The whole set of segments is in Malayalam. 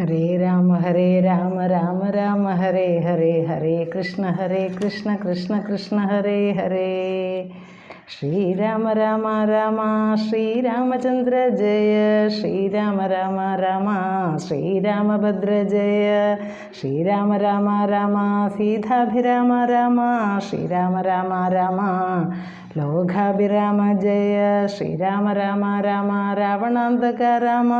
ഹരേ രാമ ഹരേ രാമ രാമ രാമ ഹരേ ഹരേ ഹരേ കൃഷ്ണ ഹരേ കൃഷ്ണ കൃഷ്ണ കൃഷ്ണ ഹരേ ഹരേ. ശ്രീരാമ രാമ രാമ ശ്രീരാമചന്ദ്ര ജയ. ശ്രീരാമ രാമ രാമ ശ്രീരാമഭദ്ര ജയ. ശ്രീരാമ രാമ രാമ സീതാഭിരാമ രാമ ശ്രീരാമ രാമ രാമ. ലോകാഭിരാമ ജയ. ശ്രീരാമ രാമ രാമ രാവണാന്തക രാമ.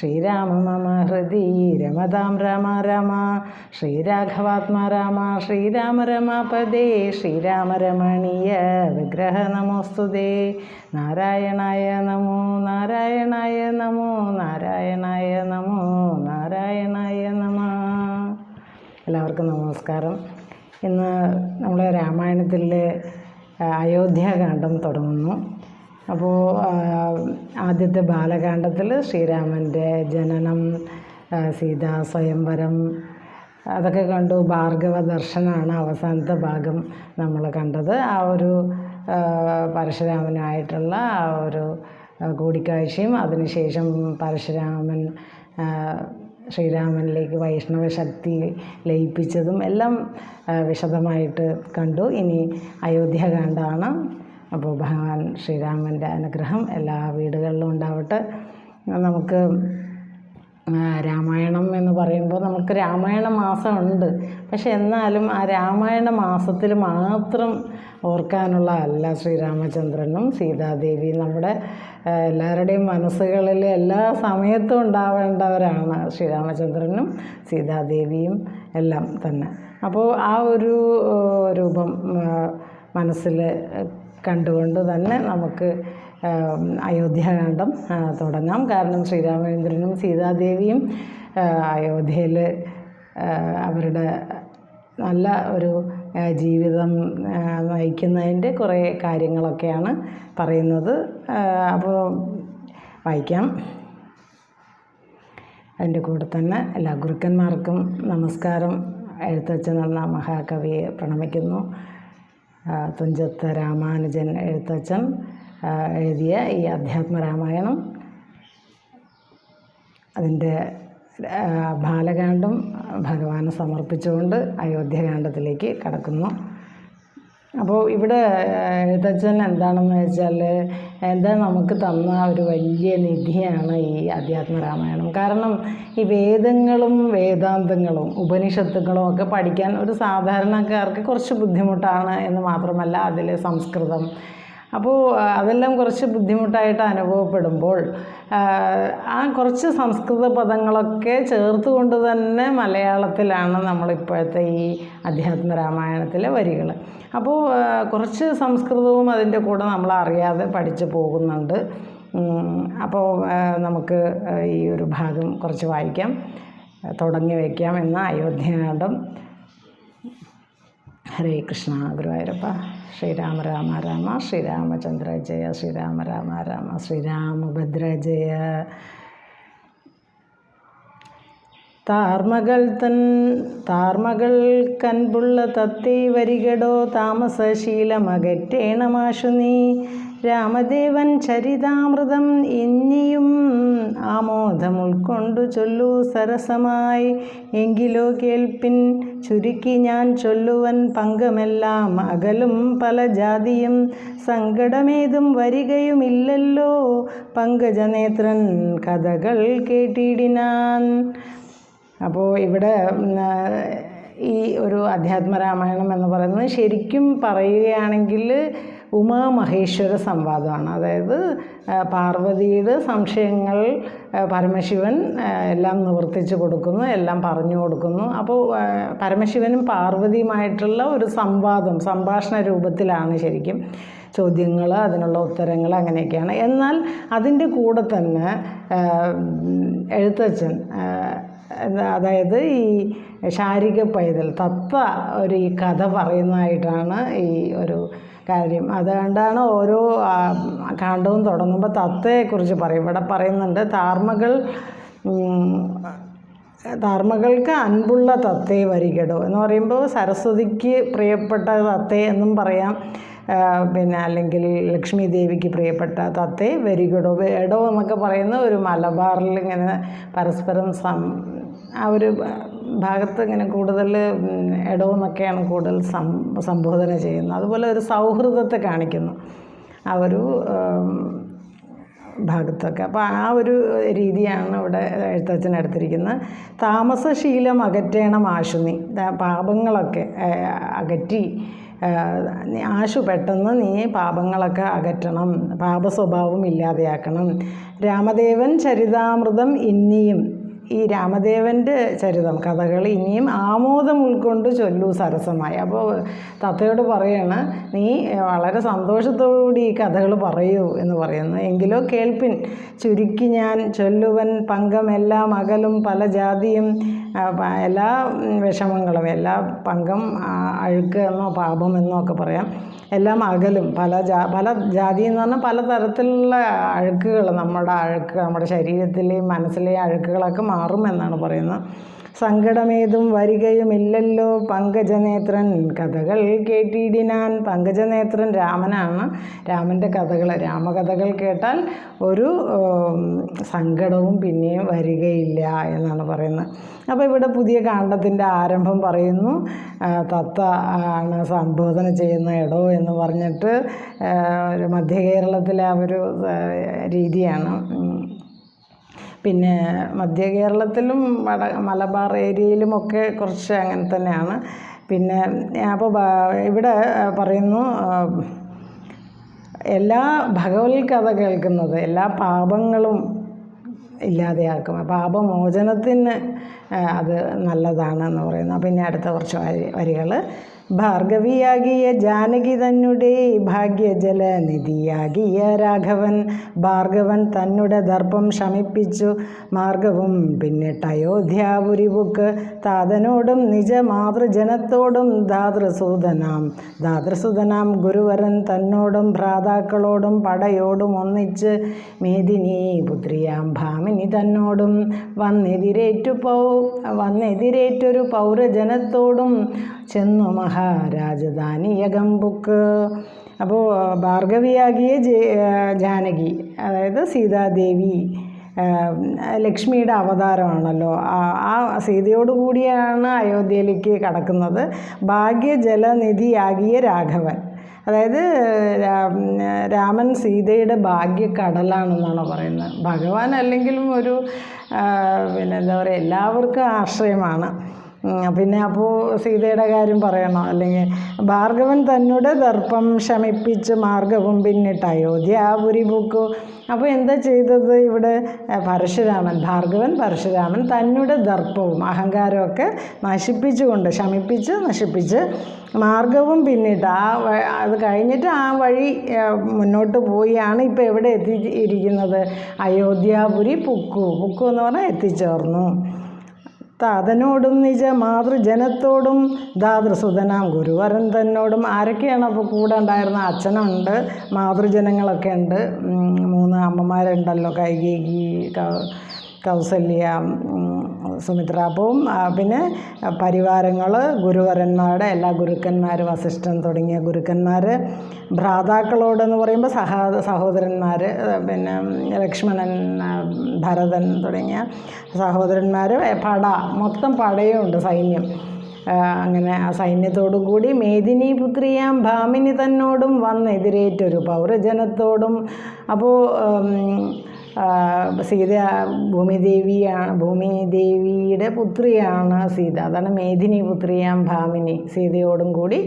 ശ്രീരാമ മമ ഹൃദി രമതാം രാമ രാമ. ശ്രീരാഘവാത്മ രാമ ശ്രീരാമ രമാപദേ ശ്രീരാമ രമണീയ വിഗ്രഹ നമോസ്തുതേ. നാരായണായ നമോ നാരായണായ നമോ നാരായണായ നമോ നാരായണായ നമ. എല്ലാവർക്കും നമസ്കാരം. ഇന്ന് നമ്മൾ രാമായണത്തിലെ അയോധ്യാകാന്ഡം തുടങ്ങുന്നു. അപ്പോൾ ആദ്യത്തെ ബാലകാന്ഡത്തിൽ ശ്രീരാമന്റെ ജനനം സീതാ സ്വയംവരം അതൊക്കെ കണ്ടു ഭാർഗവ ദർശനമാണ് അവസാനത്തെ ഭാഗം നമ്മൾ കണ്ടത്. ആ ഒരു പരശുരാമനായിട്ടുള്ള ആ ഒരു കൂടിക്കാഴ്ചയും അതിനുശേഷം പരശുരാമൻ ശ്രീരാമനിലേക്ക് വൈഷ്ണവ ശക്തി ലയിപ്പിച്ചതും എല്ലാം വിശദമായിട്ട് കണ്ടു. ഇനി അയോധ്യകാണ്ടാണ്. അപ്പോൾ ഭഗവാൻ ശ്രീരാമന്റെ അനുഗ്രഹം എല്ലാ വീടുകളിലും ഉണ്ടാവട്ടെ. നമുക്ക് രാമായണം എന്ന് പറയുമ്പോൾ നമുക്ക് രാമായണ മാസമുണ്ട്. പക്ഷെ എന്നാലും ആ രാമായണ മാസത്തിൽ മാത്രം ഓർക്കാനുള്ള അല്ല ശ്രീരാമചന്ദ്രനും സീതാദേവിയും. നമ്മുടെ എല്ലാവരുടെയും മനസ്സുകളിൽ എല്ലാ സമയത്തും ഉണ്ടാവേണ്ടവരാണ് ശ്രീരാമചന്ദ്രനും സീതാദേവിയും എല്ലാം തന്നെ. അപ്പോൾ ആ ഒരു രൂപം മനസ്സിൽ കണ്ടുകൊണ്ട് തന്നെ നമുക്ക് അയോധ്യാകാന്ഡം തുടങ്ങാം. കാരണം ശ്രീരാമചന്ദ്രനും സീതാദേവിയും അയോധ്യയിൽ അവരുടെ നല്ല ഒരു ജീവിതം നയിക്കുന്നതിന്റെ കുറേ കാര്യങ്ങളൊക്കെയാണ് പറയുന്നത്. അപ്പോൾ വായിക്കാം. അതിന്റെ കൂടെ തന്നെ എല്ലാ ഗുരുക്കന്മാർക്കും നമസ്കാരം. എഴുത്തച്ഛൻ എന്ന മഹാകവിയെ പ്രണമിക്കുന്നു. തുഞ്ചത്ത് രാമാനുജൻ എഴുത്തച്ഛൻ എഴുതിയ ഈ അധ്യാത്മ രാമായണം. അതിന്റെ ബാലകാന്ഡം ഭഗവാന് സമർപ്പിച്ചുകൊണ്ട് അയോധ്യകാന്ഡത്തിലേക്ക് കടക്കുന്നു. അപ്പോൾ ഇവിടെ എഴുത്തച്ഛൻ എന്താണെന്ന് വെച്ചാൽ എന്താ നമുക്ക് തന്ന ഒരു വലിയ നിധിയാണ് ഈ അധ്യാത്മ രാമായണം. കാരണം ഈ വേദങ്ങളും വേദാന്തങ്ങളും ഉപനിഷത്തുക്കളും ഒക്കെ പഠിക്കാൻ ഒരു സാധാരണക്കാർക്ക് കുറച്ച് ബുദ്ധിമുട്ടാണ് എന്ന് മാത്രമല്ല അതിൽ സംസ്കൃതം. അപ്പോൾ അതെല്ലാം കുറച്ച് ബുദ്ധിമുട്ടായിട്ട് അനുഭവപ്പെടുമ്പോൾ ആ, കുറച്ച് സംസ്കൃത പദങ്ങളൊക്കെ ചേർത്തുകൊണ്ട് തന്നെ മലയാളത്തിലാണ് നമ്മളിപ്പോഴത്തെ ഈ അധ്യാത്മ രാമായണത്തിലെ വരികൾ അപ്പോൾ കുറച്ച് സംസ്കൃതവും അതിന്റെ കൂടെ നമ്മൾ അറിയാതെ പഠിച്ചു പോകുന്നുണ്ട്. അപ്പോൾ നമുക്ക് ഈ ഒരു ഭാഗം കുറച്ച് വായിക്കാം. തുടങ്ങി വയ്ക്കാം എന്ന അയോധ്യനാടം ഹരേ കൃഷ്ണ ഗുരുവായൂരപ്പ. ശ്രീരാമ രാമ രാമ ശ്രീരാമചന്ദ്ര ജയ ശ്രീരാമ രാമ രാമ ശ്രീരാമഭദ്ര ജയ. താർമകൾ തൻ താർമകൾ കൻപുള്ള തത്തേ വരികടോ താമസശീലമകറ്റേണമാശു നീ. രാമദേവൻ ചരിതാമൃതം എന്നിയും ആമോദം ഉൾക്കൊണ്ടു ചൊല്ലു സരസമായി. എങ്കിലോ കേൾപ്പിൻ ചുരുക്കി ഞാൻ ചൊല്ലുവൻ പങ്കമെല്ലാം അകലും പല ജാതിയും. സങ്കടമേതും വരികയുമില്ലല്ലോ. പങ്കജനേത്രൻ കഥകൾ കേട്ടിടിനാൻ. അപ്പോൾ ഇവിടെ ഈ ഒരു അധ്യാത്മ രാമായണം എന്ന് പറയുന്നത് ശരിക്കും പറയുകയാണെങ്കിൽ ഉമാമഹേശ്വര സംവാദമാണ് അതായത് പാർവതിയുടെ സംശയങ്ങൾ പരമശിവൻ എല്ലാം നിവർത്തിച്ചു കൊടുക്കുന്നു എല്ലാം പറഞ്ഞു കൊടുക്കുന്നു. അപ്പോൾ പരമശിവനും പാർവതിയുമായിട്ടുള്ള ഒരു സംവാദം സംഭാഷണ രൂപത്തിലാണ് ശരിക്കും ചോദ്യങ്ങൾ അതിനുള്ള ഉത്തരങ്ങൾ അങ്ങനെയൊക്കെയാണ്. എന്നാൽ അതിന്റെ കൂടെ തന്നെ എഴുത്തച്ഛൻ അതായത് ഈ ശാരിക പൈതൽ തത്ത ഒരു ഈ കഥ പറയുന്നതായിട്ടാണ് ഈ ഒരു കാര്യം. അതുകൊണ്ടാണ് ഓരോ കാണ്ഡവും തുടങ്ങുമ്പോൾ തത്തയെക്കുറിച്ച് പറയും. ഇവിടെ പറയുന്നുണ്ട് താർമകൾ ധർമ്മകൾക്ക് അൻപുള്ള തത്തേ വരികടോ എന്ന് പറയുമ്പോൾ സരസ്വതിക്ക് പ്രിയപ്പെട്ട തത്തേ എന്നും പറയാം. പിന്നെ അല്ലെങ്കിൽ ലക്ഷ്മി ദേവിക്ക് പ്രിയപ്പെട്ട തത്തേ വരികടോ. എടോ എന്നൊക്കെ പറയുന്ന ഒരു മലബാറിൽ ഇങ്ങനെ പരസ്പരം സം ആ ഒരു ഭാഗത്ത് ഇങ്ങനെ കൂടുതൽ ഉം, എന്നൊക്കെയാണ് കൂടുതൽ സം സംബോധന ചെയ്യുന്നത്. അതുപോലെ ഒരു സൗഹൃദത്തെ കാണിക്കുന്നു. ആ ഒരു ഭാഗത്തൊക്കെ. അപ്പോൾ ആ ഒരു രീതിയാണ് ഇവിടെ എഴുത്തച്ഛൻ എടുത്തിരിക്കുന്നത്. താമസശീലം അകറ്റേണം ആശുനി. പാപങ്ങളൊക്കെ അകറ്റി ആശു പെട്ടെന്ന് നീ പാപങ്ങളൊക്കെ അകറ്റണം. പാപസ്വഭാവം ഇല്ലാതെയാക്കണം. രാമദേവൻ ചരിതാമൃതം ഇനിയും ഈ രാമദേവന്റെ ചരിതം കഥകൾ ഇനിയും ആമോദം ഉൾക്കൊണ്ട് ചൊല്ലൂ സരസമായി. അപ്പോൾ തത്തയോട് പറയാണ് നീ വളരെ സന്തോഷത്തോടുകൂടി ഈ കഥകൾ പറയൂ എന്ന് പറയുന്നു എങ്കിലോ കേൾപ്പിൻ ചുരുക്കി ഞാൻ ചൊല്ലുവൻ പങ്കമെല്ലാം അകലും പല ജാതിയും എല്ലാ വിഷമങ്ങളും എല്ലാ പങ്കം അഴുക്ക് എന്നോ പാപം എന്നോ ഒക്കെ പറയാം. എല്ലാം അകലും പല ജാ പല ജാതി എന്ന് പറഞ്ഞാൽ പല തരത്തിലുള്ള അഴുക്കുകൾ നമ്മുടെ അഴുക്ക് നമ്മുടെ ശരീരത്തിലെയും മനസ്സിലെയും അഴുക്കുകളൊക്കെ മാറുമെന്നാണ് പറയുന്നത്. സങ്കടമേതും വരികയുമില്ലല്ലോ പങ്കജനേത്രൻ. കഥകൾ കേട്ടിടിനാൻ പങ്കജനേത്രൻ രാമനാണ്. രാമന്റെ കഥകൾ രാമകഥകൾ കേട്ടാൽ ഒരു സങ്കടവും പിന്നെയും വരികയില്ല എന്നാണ് പറയുന്നത്. അപ്പോൾ ഇവിടെ പുതിയ കാണ്ഡത്തിന്റെ ആരംഭം പറയുന്നു. തത്ത ആണ് സംബോധന ചെയ്യുന്ന ഇടോ എന്ന് പറഞ്ഞിട്ട് ഒരു മധ്യ കേരളത്തിലെ ആ ഒരു രീതിയാണ്. പിന്നെ മധ്യ കേരളത്തിലും വട മലബാർ ഏരിയയിലുമൊക്കെ കുറച്ച് അങ്ങനെ തന്നെയാണ്. പിന്നെ അപ്പോൾ ഇവിടെ പറയുന്നു എല്ലാ ഭഗവത് കഥ കേൾക്കുന്നത് എല്ലാ പാപങ്ങളും ഇല്ലാതെയാക്കും. പാപമോചനത്തിന് അത് നല്ലതാണെന്ന് പറയുന്നു. പിന്നെ അടുത്ത കുറച്ച് വരി വരികൾ ഭാർഗവിയാകിയ ജാനകി തന്നെ ഭാഗ്യജല നിധിയാകിയ രാഘവൻ. ഭാർഗവൻ തന്നെ ദർപ്പം ശമിപ്പിച്ചു. മാർഗവും പിന്നിട്ട് അയോധ്യാപുരിവുക്ക് താതനോടും നിജ മാതൃജനത്തോടും ദാതൃസൂതനാം. ദാതൃസുതനാം ഗുരുവരൻ തന്നോടും ഭ്രാതാക്കളോടും പടയോടും ഒന്നിച്ച് മേദിനി പുത്രിയാം ഭാമിനി തന്നോടും വന്നെതിരേറ്റു പൗ വന്നെതിരേറ്റൊരു പൗരജനത്തോടും ചെന്നു മഹാരാജധാനിയകം ബുക്ക് അപ്പോൾ ഭാർഗവിയാകിയ ജാനകി അതായത് സീതാദേവി ലക്ഷ്മിയുടെ അവതാരമാണല്ലോ. ആ സീതയോട് കൂടിയാണ് അയോധ്യയിലേക്ക് കടക്കുന്നത് ഭാഗ്യജലനിധിയാകിയ രാഘവൻ. അതായത് രാമൻ സീതയുടെ ഭാഗ്യക്കടലാണെന്നാണ് പറയുന്നത്. ഭഗവാൻ അല്ലെങ്കിലും ഒരു പിന്നെ എന്താ പറയുക എല്ലാവർക്കും ആശ്രയമാണ്. പിന്നെ അപ്പോൾ സീതയുടെ കാര്യം പറയണോ? അല്ലെങ്കിൽ ഭാർഗവൻ തന്നോട് ദർപ്പം ശമിപ്പിച്ച് മാർഗവും പിന്നിട്ട് അയോധ്യ അയോധ്യാപുരി പൂക്കു. അപ്പോൾ എന്താ ചെയ്തത് ഇവിടെ? പരശുരാമൻ ഭാർഗവൻ പരശുരാമൻ തന്നോട് ദർപ്പവും അഹങ്കാരമൊക്കെ നശിപ്പിച്ചുകൊണ്ട് ശമിപ്പിച്ച് നശിപ്പിച്ച് മാർഗവും പിന്നിട്ട് ആ അത് കഴിഞ്ഞിട്ട് ആ വഴി മുന്നോട്ട് പോയാണ് ഇപ്പോൾ എവിടെ എത്തിയിരിക്കുന്നത് അയോധ്യാപുരി പുക്കു. പുക്കു എന്ന് പറഞ്ഞാൽ എത്തിച്ചേർന്നു. താതനോടും നിജ മാതൃജനത്തോടും ധാതൃസുതനാം ഗുരുവരൻ തന്നോടും ആരൊക്കെയാണ് അപ്പോൾ കൂടെ ഉണ്ടായിരുന്ന? അച്ഛനുണ്ട് മാതൃജനങ്ങളൊക്കെ ഉണ്ട്. മൂന്ന് അമ്മമാരുണ്ടല്ലോ കൈകേകി കൗസല്യ സുമിത്ര അപ്പം പിന്നെ പരിവാരങ്ങൾ ഗുരുവരന്മാരുടെ എല്ലാ ഗുരുക്കന്മാർ വസിഷ്ഠൻ തുടങ്ങിയ ഗുരുക്കന്മാർ ഭ്രാതാക്കളോടെന്ന് പറയുമ്പോൾ സഹാ സഹോദരന്മാർ പിന്നെ ലക്ഷ്മണൻ ഭരതൻ തുടങ്ങിയ സഹോദരന്മാർ പട മൊത്തം പടയും ഉണ്ട് സൈന്യം അങ്ങനെ ആ സൈന്യത്തോടും കൂടി മേദിനി പുത്രിയാം ഭാമിനി തന്നോടും വന്നെതിരേറ്റൊരു പൗരജനത്തോടും. അപ്പോൾ സീത ഭൂമിദേവിയാണ് ഭൂമിദേവിയുടെ പുത്രിയാണ് സീത. അതാണ് മേദിനി പുത്രിയാം ഭാമിനി സീതയോടും കൂടി.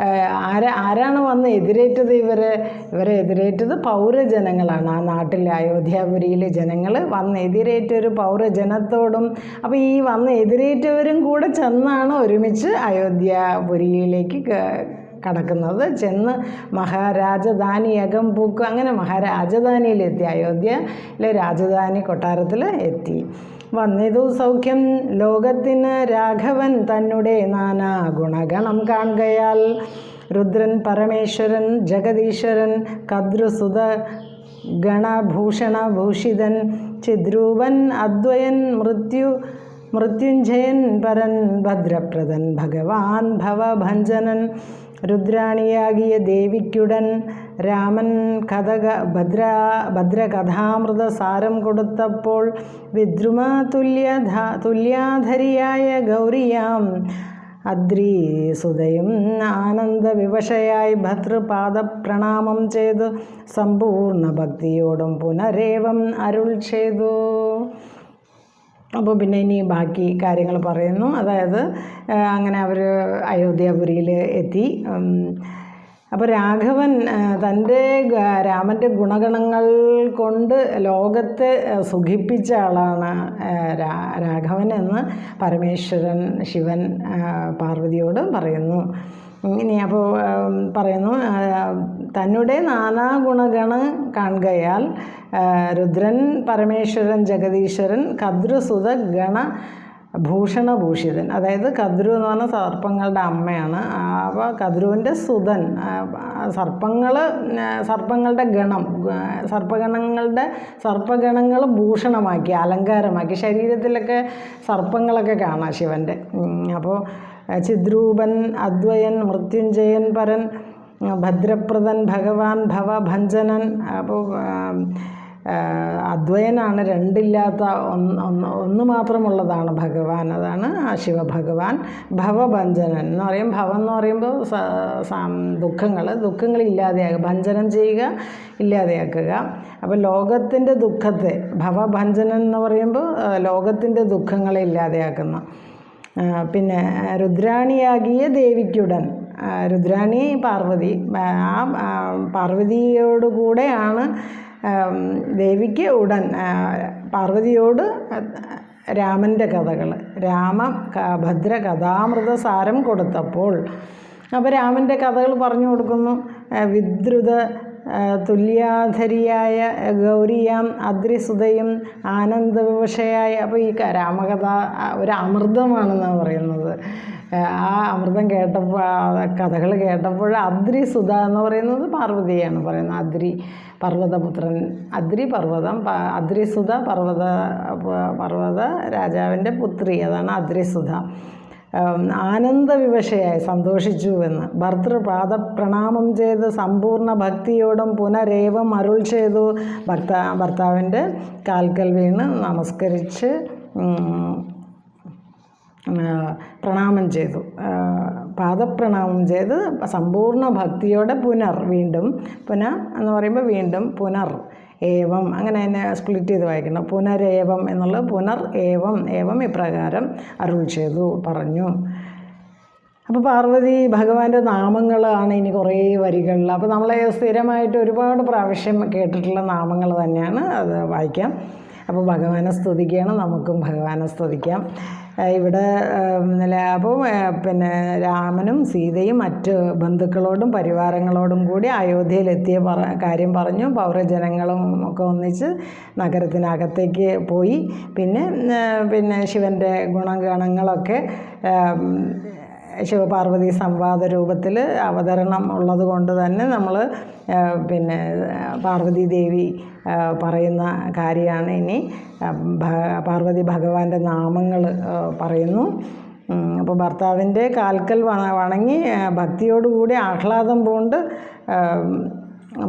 ആര ആരാ ആരാണ് വന്ന് എതിരേറ്റത് ഇവരെ? ഇവരെ എതിരേറ്റത് പൗരജനങ്ങളാണ്. ആ നാട്ടിലെ അയോധ്യാപുരിയിലെ ജനങ്ങൾ വന്ന് എതിരേറ്റൊരു പൗരജനത്തോടും അപ്പോൾ ഈ വന്ന് എതിരേറ്റവരും കൂടെ ചെന്നാണ് ഒരുമിച്ച് അയോധ്യാപുരിയിലേക്ക് കടക്കുന്നത്. ചെന്ന് മഹാരാജധാനി അകം പൂക്കും അങ്ങനെ മഹാരാജധാനിയിലെത്തി. അയോധ്യയിലെ രാജധാനി കൊട്ടാരത്തിൽ എത്തി. വന്നിതു സൗഖ്യം. ലോകത്തിന് രാഘവൻ തന്നെ നാനാ ഗുണഗണം കാണുകയാൽ രുദ്രൻ പരമേശ്വരൻ ജഗദീശ്വരൻ കദ്രുസുത ഗണഭൂഷണഭൂഷിതൻ ചിദ്രൂപൻ അദ്വയൻ മൃത്യു മൃത്യുഞ്ജയൻ പരൻ ഭദ്രപ്രദൻ ഭഗവാൻ ഭവഭഞ്ജനൻ രുദ്രാണിയാകിയ ദേവിക്കുടൻ രാമൻ കഥക ഭദ്ര ഭദ്രകഥാമൃത സാരം കൊടുത്തപ്പോൾ വിദ്രുമ തുല്യ തുല്യാധരിയായ ഗൗരിയാം അദ്രീസുതയും ആനന്ദവിവശയായി ഭർതൃപാദ പ്രണാമം ചെയ്തു സമ്പൂർണ ഭക്തിയോടും പുനരേവം അരുൾ ചെയ്തു. അപ്പോൾ പിന്നെ ഇനി ബാക്കി കാര്യങ്ങൾ പറയുന്നു. അതായത് അങ്ങനെ അവർ അയോധ്യാപുരിയിൽ എത്തി. അപ്പോൾ രാഘവൻ തന്റെ രാമന്റെ ഗുണഗണങ്ങൾ കൊണ്ട് ലോകത്തെ സുഖിപ്പിച്ച ആളാണ് രാഘവൻ എന്ന് പരമേശ്വരൻ ശിവൻ പാർവതിയോട് പറയുന്നു. ഇനി അപ്പോൾ പറയുന്നു തന്നെ നാനാ ഗുണഗണ കാണുകയാൽ രുദ്രൻ പരമേശ്വരൻ ജഗദീശ്വരൻ കദ്രുസുത ഗണ ഭൂഷണ ഭൂഷണഭൂഷിതൻ. അതായത് കദ്രു എന്ന് പറഞ്ഞ സർപ്പങ്ങളുടെ അമ്മയാണ്. അപ്പോൾ കദ്രുവിന്റെ സുതൻ സർപ്പങ്ങൾ സർപ്പങ്ങളുടെ ഗണം സർപ്പഗണങ്ങളുടെ സർപ്പഗണങ്ങൾ ഭൂഷണമാക്കി അലങ്കാരമാക്കി ശരീരത്തിലൊക്കെ സർപ്പങ്ങളൊക്കെ കാണാം ശിവന്റെ. അപ്പോൾ ചിദ്രൂപൻ അദ്വയൻ മൃത്യുഞ്ജയൻ പരൻ ഭദ്രപ്രദൻ ഭഗവാൻ ഭവഭഞ്ജനൻ. അപ്പോൾ അദ്വയനാണ് രണ്ടില്ലാത്ത ഒന്ന് ഒന്ന് മാത്രമുള്ളതാണ് ഭഗവാൻ. അതാണ് ആ ശിവഭഗവാൻ ഭവഭഞ്ജനൻ എന്ന് പറയും. ഭവം എന്ന് പറയുമ്പോൾ ദുഃഖങ്ങൾ. ദുഃഖങ്ങൾ ഇല്ലാതെയാക്കുക. ഭഞ്ജനം ചെയ്യുക ഇല്ലാതെയാക്കുക. അപ്പോൾ ലോകത്തിന്റെ ദുഃഖത്തെ ഭവഭഞ്ജനൻ എന്ന് പറയുമ്പോൾ ലോകത്തിന്റെ ദുഃഖങ്ങളെ ഇല്ലാതെയാക്കുന്ന പിന്നെ രുദ്രാണിയാകിയ ദേവിക്കുടൻ. രുദ്രാണി പാർവതി. ആ പാർവതിയോടുകൂടെയാണ് ദേവിക്ക് ഉടൻ പാർവതിയോട് രാമന്റെ കഥകൾ രാമ ഭദ്ര കഥാമൃത സാരം കൊടുത്തപ്പോൾ അപ്പോൾ രാമന്റെ കഥകൾ പറഞ്ഞു കൊടുക്കുന്നു. വിദ്രുത തുല്യാധരിയായ ഗൗരിയാം അദ്രിസുതയും ആനന്ദവിവശയായ അപ്പോൾ ഈ രാമകഥ ഒരു അമൃതമാണെന്നാണ് പറയുന്നത്. ആ, അമൃതം കേട്ടപ്പോൾ കഥകൾ കേട്ടപ്പോൾ അദ്രിസുത എന്ന് പറയുന്നത് പാർവതിയാണ് പറയുന്നത്. അദ്രി പർവതപുത്രൻ അദ്രി പർവതം അദ്രിസുധ പർവത പർവത രാജാവിന്റെ പുത്രി അതാണ് അദ്രിസുത. ഉം, ആനന്ദവിവശയായി സന്തോഷിച്ചു എന്ന് ഭർതൃപാദ പ്രണാമം ചെയ്ത് സമ്പൂർണ ഭക്തിയോടും പുനരേവം അരുൾ ചെയ്തു ഭർത്ത ഭർത്താവിന്റെ കാൽക്കൽ വീണ് നമസ്കരിച്ച് പ്രണാമം ചെയ്തു. പാദപ്രണാമം ചെയ്ത് സമ്പൂർണ ഭക്തിയോടെ പുനർ വീണ്ടും പുന എന്ന് പറയുമ്പോൾ വീണ്ടും പുനർ ഏവം. അങ്ങനെ തന്നെ സ്പ്ലിറ്റ് ചെയ്ത് വായിക്കണം പുനരേവം എന്നുള്ളത് പുനർ ഏവം ഏവം ഇപ്രകാരം അരുൾ ചെയ്തു പറഞ്ഞു. അപ്പോൾ പാർവതി ഭഗവാന്റെ നാമങ്ങളാണ് ഇനി കുറേ വരികളിൽ. അപ്പോൾ നമ്മളെ സ്ഥിരമായിട്ട് ഒരുപാട് പ്രാവശ്യം കേട്ടിട്ടുള്ള നാമങ്ങൾ തന്നെയാണ് അത് വായിക്കാം. അപ്പോൾ ഭഗവാനെ സ്തുതിക്കുകയാണ് നമുക്കും ഭഗവാനെ സ്തുതിക്കാം. ഇവിടെ അപ്പോൾ പിന്നെ രാമനും സീതയും മറ്റ് ബന്ധുക്കളോടും പരിവാരങ്ങളോടും കൂടി അയോധ്യയിലെത്തിയ പറ കാര്യം പറഞ്ഞു. പൗരജനങ്ങളും ഒക്കെ ഒന്നിച്ച് നഗരത്തിനകത്തേക്ക് പോയി. പിന്നെ പിന്നെ ശിവന്റെ ഗുണഗണങ്ങളൊക്കെ ശിവപാർവതി സംവാദ രൂപത്തിൽ അവതരണം ഉള്ളത് കൊണ്ട് തന്നെ നമ്മൾ പിന്നെ പാർവതി ദേവി പറയുന്ന കാര്യമാണ് ഇനി. പാർവതി ഭഗവാന്റെ നാമങ്ങൾ പറയുന്നു. അപ്പോൾ ഭർത്താവിന്റെ കാൽക്കൽ വണ- വണങ്ങി ഭക്തിയോടുകൂടി ആഹ്ലാദം പൂണ്ട്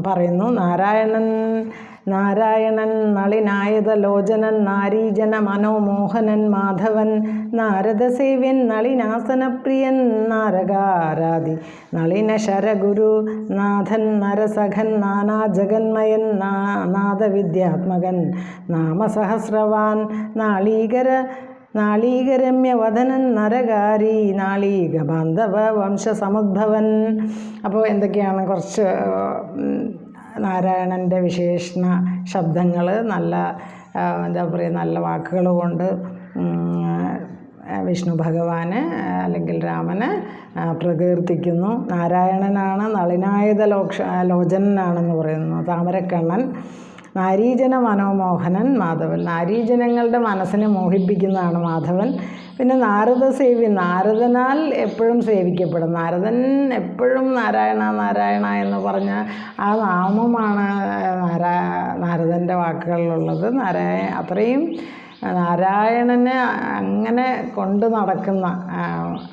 പറയുന്നു. നാരായണൻ നാരായണൻ നളിനായത ലോചനൻ നാരീജന മനോമോഹനൻ മാധവൻ നാരദസേവ്യൻ നളിനാസനപ്രിയൻ നാരകാരാധി നളിന ശരഗുരു നാഥൻ നരസഖൻ നാനാ ജഗന്മയൻ നാദവിദ്യാത്മകൻ നാമസഹസ്രവാൻ നാളീകര നാളീകരമ്യവദനൻ നരകാരി നാളീക ബാന്ധവ വംശസമുദ്ഭവൻ. അപ്പോൾ എന്തൊക്കെയാണ് കുറച്ച് നാരായണന്റെ വിശേഷണ ശബ്ദങ്ങൾ നല്ല എന്താ പറയുക നല്ല വാക്കുകൾ കൊണ്ട് വിഷ്ണു ഭഗവാന് അല്ലെങ്കിൽ രാമന് പ്രകീർത്തിക്കുന്നു. നാരായണനാണ് നളിനായത ലോക്ഷ ലോചനനാണെന്ന് പറയുന്നു. താമരക്കണ്ണൻ. നാരീജന മനോമോഹനൻ മാധവൻ. നാരീജനങ്ങളുടെ മനസ്സിനെ മോഹിപ്പിക്കുന്നതാണ് മാധവൻ. പിന്നെ നാരദ സേവി നാരദനാൽ എപ്പോഴും സേവിക്കപ്പെടും. നാരദൻ എപ്പോഴും നാരായണ നാരായണ എന്ന് പറഞ്ഞ ആ നാമമാണ് നാരാ നാരദന്റെ വാക്കുകളിലുള്ളത്. നാരായ അത്രയും നാരായണനെ അങ്ങനെ കൊണ്ടു നടക്കുന്ന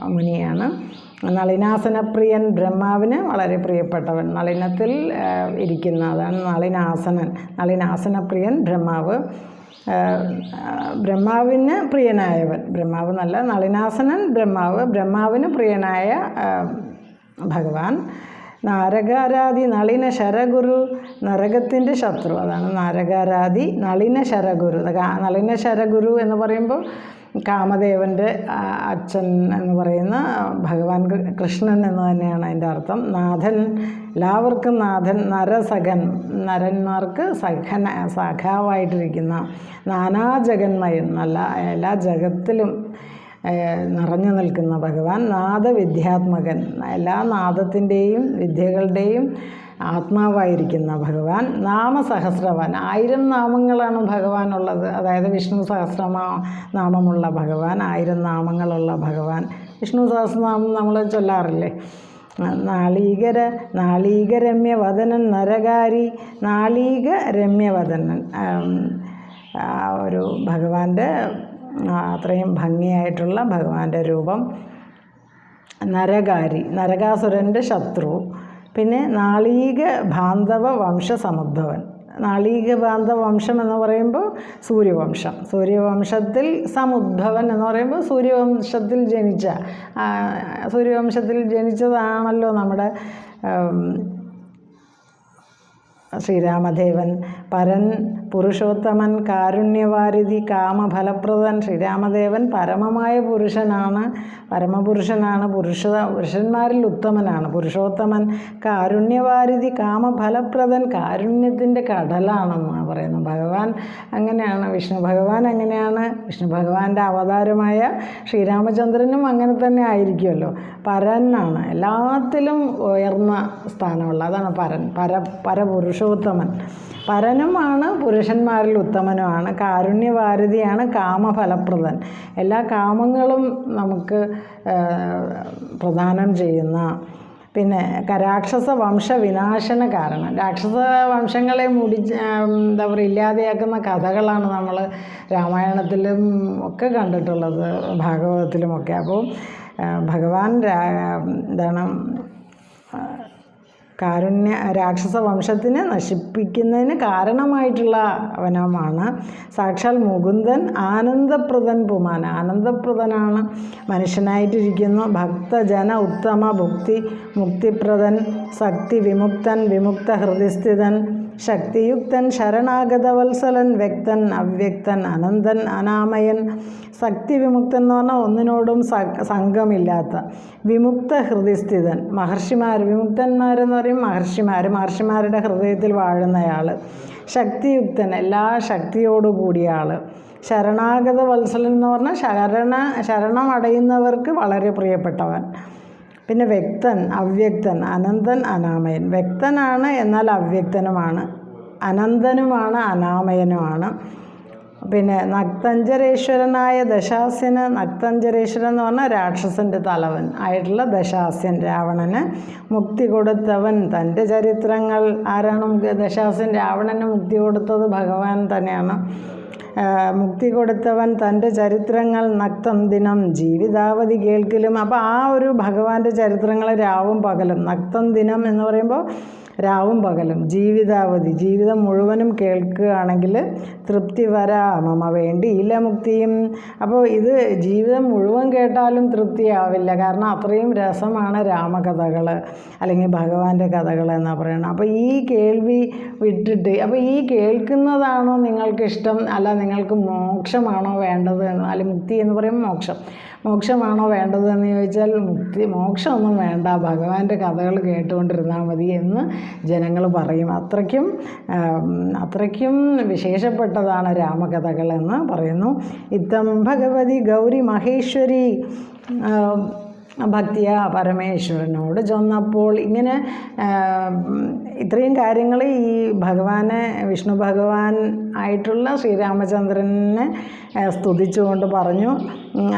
മുനിയാണ് നളിനാസനപ്രിയൻ ബ്രഹ്മാവിന് വളരെ പ്രിയപ്പെട്ടവൻ. നളിനത്തിൽ ഇരിക്കുന്ന അതാണ് നളിനാസനൻ. നളിനാസനപ്രിയൻ ബ്രഹ്മാവ്. ബ്രഹ്മാവിന് പ്രിയനായവൻ. ബ്രഹ്മാവ് നല്ല നളിനാസനൻ ബ്രഹ്മാവ്. ബ്രഹ്മാവിന് പ്രിയനായ ഭഗവാൻ. നാരകാരാധി നളിന ശരഗുരു നരകത്തിന്റെ ശത്രു. അതാണ് നാരകാരാധി നളിന ശരഗുരു. നളിന ശരഗുരു എന്ന് പറയുമ്പോൾ കാമദേവന്റെ അച്ഛൻ എന്ന് പറയുന്ന ഭഗവാൻ കൃഷ്ണൻ എന്ന് തന്നെയാണ് അതിന്റെ അർത്ഥം. നാഥൻ എല്ലാവർക്കും നാഥൻ നരസഖൻ നരന്മാർക്ക് സഖന സഖാവായിട്ടിരിക്കുന്ന നാനാജഗന്മയൻ നല്ല എല്ലാ ജഗത്തിലും നിറഞ്ഞു നിൽക്കുന്ന ഭഗവാൻ നാദവിദ്യാത്മകൻ. എല്ലാ നാദത്തിന്റെയും വിദ്യകളുടെയും ആത്മാവായിരിക്കുന്ന ഭഗവാൻ നാമസഹസ്രവാൻ. ആയിരം നാമങ്ങളാണ് ഭഗവാനുള്ളത്. അതായത് വിഷ്ണു സഹസ്രമാ നാമമുള്ള ഭഗവാൻ ആയിരം നാമങ്ങളുള്ള ഭഗവാൻ. വിഷ്ണു സഹസ്രനാമം നമ്മൾ ചൊല്ലാറില്ലേ? നാളീകര നാളീകരമ്യവദനൻ നരകാരി നാളീക രമ്യവദനൻ ആം, ആ ഒരു ഭഗവാന്റെ അത്രയും ഭംഗിയായിട്ടുള്ള ഭഗവാന്റെ രൂപം. നരകാരി നരകാസുരന്റെ ശത്രു. പിന്നെ നാളീക ബാന്ധവ വംശസമുദ്ഭവൻ നാളീക ബാന്ധവ വംശം എന്ന് പറയുമ്പോൾ സൂര്യവംശം. സൂര്യവംശത്തിൽ സമുദ്ഭവൻ എന്ന് പറയുമ്പോൾ സൂര്യവംശത്തിൽ ജനിച്ച സൂര്യവംശത്തിൽ ജനിച്ചതാണല്ലോ നമ്മുടെ ശ്രീരാമദേവൻ. പരൻ പുരുഷോത്തമൻ കാരുണ്യവാരിധി കാമഫലപ്രദൻ ശ്രീരാമദേവൻ പരമമായ പുരുഷനാണ്. പരമപുരുഷനാണ്. പുരുഷ പുരുഷന്മാരിൽ ഉത്തമനാണ്. പുരുഷോത്തമൻ കാരുണ്യവാരിധി കാമഫലപ്രദൻ കാരുണ്യത്തിന്റെ കടലാണെന്നാണ് പറയുന്നത്. ഭഗവാൻ അങ്ങനെയാണ് വിഷ്ണു ഭഗവാൻ അങ്ങനെയാണ്. വിഷ്ണു ഭഗവാന്റെ അവതാരമായ ശ്രീരാമചന്ദ്രനും അങ്ങനെ തന്നെ ആയിരിക്കുമല്ലോ. പരനാണ്. എല്ലാത്തിലും ഉയർന്ന സ്ഥാനമുള്ള അതാണ് പരൻ പര പരപുരുഷോത്തമൻ. പരനുമാണ് പുരുഷന്മാരിൽ ഉത്തമനുമാണ് കാരുണ്യവാരതിയാണ് കാമഫലപ്രദൻ. എല്ലാ കാമങ്ങളും നമുക്ക് പ്രദാനം ചെയ്യുന്ന പിന്നെ രാക്ഷസ വംശ വിനാശന കാരണം. രാക്ഷസ വംശങ്ങളെ മുടി എന്താ പറയുക ഇല്ലാതെയാക്കുന്ന കഥകളാണ് നമ്മൾ രാമായണത്തിലും ഒക്കെ കണ്ടിട്ടുള്ളത് ഭാഗവതത്തിലുമൊക്കെ അപ്പോൾ ഭഗവാൻ എന്താണ് കാരുണ്യ രാക്ഷസ വംശത്തിനെ നശിപ്പിക്കുന്നതിന് കാരണമായിട്ടുള്ള അവനമാണ് സാക്ഷാൽ മുകുന്ദൻ ആനന്ദപ്രദൻ പുമാൻ. ആനന്ദപ്രദനാണ്. മനുഷ്യനായിട്ടിരിക്കുന്നു. ഭക്തജന ഉത്തമ ഭുക്തി മുക്തിപ്രദൻ ശക്തി വിമുക്തൻ വിമുക്ത ഹൃദയസ്ഥിതൻ ശക്തിയുക്തൻ ശരണാഗതവത്സലൻ വ്യക്തൻ അവ്യക്തൻ അനന്തൻ അനാമയൻ. ശക്തി വിമുക്തൻ എന്ന് പറഞ്ഞാൽ ഒന്നിനോടും സംഘമില്ലാത്ത വിമുക്ത ഹൃദയസ്ഥിതൻ. മഹർഷിമാർ വിമുക്തന്മാരെന്ന് പറയും മഹർഷിമാർ മഹർഷിമാരുടെ ഹൃദയത്തിൽ വാഴുന്നയാൾ. ശക്തിയുക്തൻ എല്ലാ ശക്തിയോടു കൂടിയ ആൾ ശരണാഗത വത്സലൻ എന്ന് പറഞ്ഞാൽ ശരണ ശരണം അടയുന്നവർക്ക് വളരെ പ്രിയപ്പെട്ടവൻ. പിന്നെ വ്യക്തൻ അവ്യക്തൻ അനന്തൻ അനാമയൻ. വ്യക്തനാണ് എന്നാൽ അവ്യക്തനുമാണ്. അനന്തനുമാണ് അനാമയനുമാണ്. പിന്നെ നക്തഞ്ചരേശ്വരനായ ദശാസ്യന് നക്തഞ്ചരേശ്വരൻ എന്ന് പറഞ്ഞാൽ രാക്ഷസന്റെ തലവൻ ആയിട്ടുള്ള ദശാസ്യൻ രാവണന് മുക്തി കൊടുത്തവൻ തന്റെ ചരിത്രങ്ങൾ ആരാണ് ദശാസ്യൻ രാവണന് മുക്തി കൊടുത്തത് ഭഗവാൻ തന്നെയാണ്. മുക്തി കൊടുത്തവൻ തന്റെ ചരിത്രങ്ങൾ നക്തം ദിനം ജീവിതാവധി കേൾക്കലും. അപ്പോൾ ആ ഒരു ഭഗവാന്റെ ചരിത്രങ്ങൾ രാവും പകലും നക്തം ദിനം എന്ന് പറയുമ്പോൾ രാവും പകലും. ജീവിതാവധി. ജീവിതം മുഴുവനും കേൾക്കുകയാണെങ്കിൽ തൃപ്തി വരാ. മമ വേണ്ടിയില്ല മുക്തിയും. അപ്പോൾ ഇത് ജീവിതം മുഴുവൻ കേട്ടാലും തൃപ്തിയാവില്ല. കാരണം അത്രയും രസമാണ് രാമകഥകൾ അല്ലെങ്കിൽ ഭഗവാന്റെ കഥകൾ എന്നാ പറയുന്നത്. അപ്പോൾ ഈ കേൾവി വിട്ടിട്ട് അപ്പോൾ ഈ കേൾക്കുന്നതാണോ നിങ്ങൾക്കിഷ്ടം? അല്ല നിങ്ങൾക്ക് മോക്ഷമാണോ വേണ്ടത്? അല്ലെങ്കിൽ മുക്തി എന്ന് പറയുമ്പോൾ മോക്ഷം. മോക്ഷമാണോ വേണ്ടതെന്ന് ചോദിച്ചാൽ മുക്തി മോക്ഷമൊന്നും വേണ്ട. ഭഗവാന്റെ കഥകൾ കേട്ടുകൊണ്ടിരുന്നാൽ മതി എന്ന് ജനങ്ങൾ പറയും. അത്രയ്ക്കും അത്രയ്ക്കും വിശേഷപ്പെട്ടതാണ് രാമകഥകൾ എന്ന് പറയുന്നു. ഇത്തം ഭഗവതി ഗൗരി മഹേശ്വരി ഭക്തിയാ പരമേശ്വരനോട് ചെന്നപ്പോൾ ഇങ്ങനെ ഇത്രയും കാര്യങ്ങൾ ഈ ഭഗവാനെ വിഷ്ണു ഭഗവാൻ ആയിട്ടുള്ള ശ്രീരാമചന്ദ്രനെ സ്തുതിച്ചുകൊണ്ട് പറഞ്ഞു.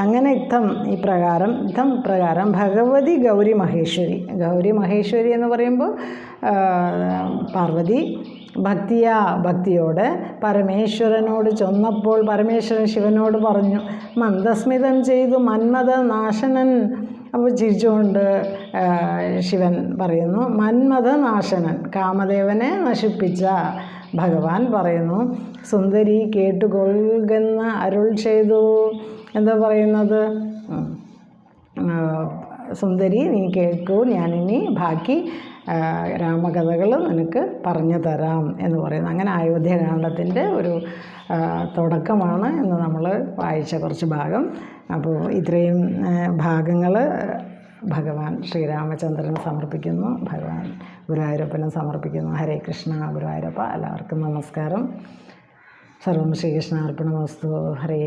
അങ്ങനെ ഇത്തം ഈ പ്രകാരം ഇത്തം പ്രകാരം ഭഗവതി ഗൗരി മഹേശ്വരി. ഗൗരി മഹേശ്വരി എന്ന് പറയുമ്പോൾ പാർവതി ഭക്തിയാ ഭക്തിയോട് പരമേശ്വരനോട് ചൊന്നപ്പോൾ പരമേശ്വരൻ ശിവനോട് പറഞ്ഞു മന്ദസ്മിതം ചെയ്തു മന്മഥ നാശനൻ അപ്പോൾ ചിരിച്ചുകൊണ്ട് ശിവൻ പറയുന്നു മന്മഥ നാശനൻ കാമദേവനെ നശിപ്പിച്ച ഭഗവാൻ പറയുന്നു. സുന്ദരി കേട്ടുകൊള്ളുകെന്ന് അരുൾ ചെയ്തു. എന്താ പറയുന്നത്? സുന്ദരി നീ കേൾക്കൂ ഞാനിനി ബാക്കി രാമകഥകൾ നിനക്ക് പറഞ്ഞു തരാം എന്ന് പറയുന്നു. അങ്ങനെ അയോധ്യകാന്ഡത്തിന്റെ ഒരു തുടക്കമാണ് എന്ന് നമ്മൾ വായിച്ച കുറച്ച് ഭാഗം. അപ്പോൾ ഇത്രയും ഭാഗങ്ങൾ ഭഗവാൻ ശ്രീരാമചന്ദ്രന് സമർപ്പിക്കുന്നു ഭഗവാൻ ഗുരുവായൂരപ്പനും സമർപ്പിക്കുന്നു. ഹരേ കൃഷ്ണ ഗുരുവായൂരപ്പ എല്ലാവർക്കും നമസ്കാരം. സർവം ശ്രീകൃഷ്ണ അർപ്പണമസ്തു ഹരേ